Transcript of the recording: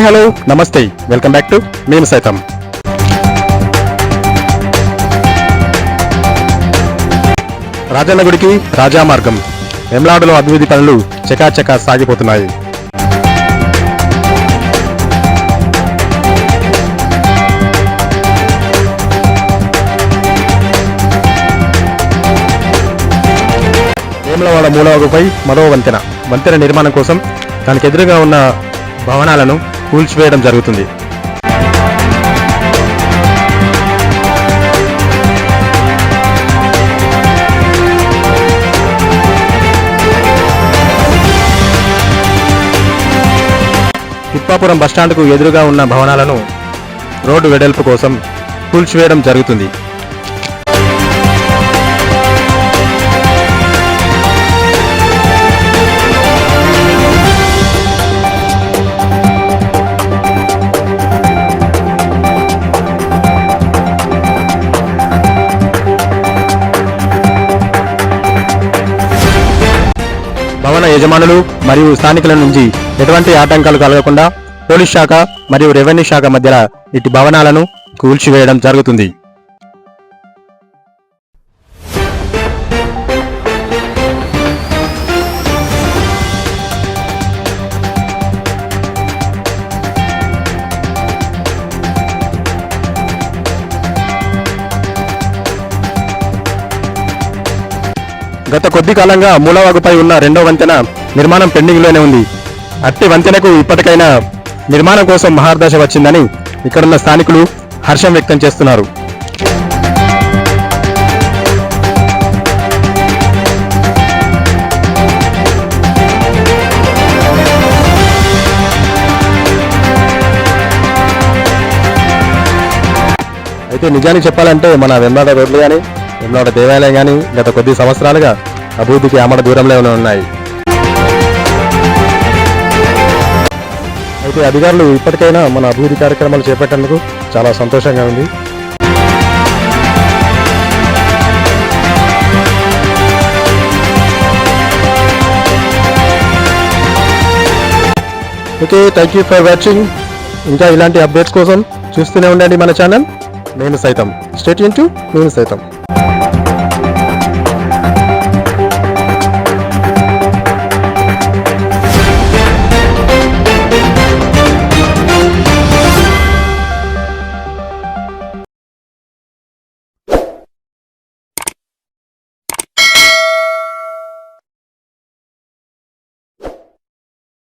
Hi hello నమస్తే. Welcome back to మేము సైతం. రాజన్న గుడికి రాజా మార్గం. వెమ్లాడులో అభివృద్ధి పనులు చకాచకా సాగిపోతున్నాయి. వేములవాడ మూలవగుపై మరో వంతెన. వంతెన నిర్మాణం కోసం దానికి ఎదురుగా ఉన్న భవనాలను కూల్చివేయడం జరుగుతుంది. తిప్పాపురం బస్టాండ్కు ఎదురుగా ఉన్న భవనాలను రోడ్డు వెడల్పు కోసం కూల్చివేయడం జరుగుతుంది. యజమానులు మరియు స్థానికుల నుంచి ఎటువంటి ఆటంకాలు కలగకుండా పోలీస్ శాఖ మరియు రెవెన్యూ శాఖ మధ్య ఇటు భవనాలను కూల్చివేయడం జరుగుతుంది. గత కొద్ది కాలంగా మూలవాగుపై ఉన్న రెండో వంతెన నిర్మాణం పెండింగ్లోనే ఉంది. అట్టి వంతెనకు ఇప్పటికైనా నిర్మాణం కోసం మహార్దశ వచ్చిందని ఇక్కడున్న స్థానికులు హర్షం వ్యక్తం చేస్తున్నారు. అయితే నిజానికి చెప్పాలంటే మన వెంబడ రోడ్లు కానీ వెంబడ దేవాలయం కానీ గత కొద్ది సంవత్సరాలుగా అభివృద్ధికి ఆమడ దూరంలోనే ఉన్నాయి. అయితే అధికారులు ఇప్పటికైనా మన అభివృద్ధి కార్యక్రమాలు చేపట్టేందుకు చాలా సంతోషంగా ఉంది. Okay thank you for watching ఇంకా ఇలాంటి అప్డేట్స్ కోసం చూస్తూనే ఉండండి మన ఛానల్. నేను సైతం. స్టేట్ ఇంటూ నేను సైతం.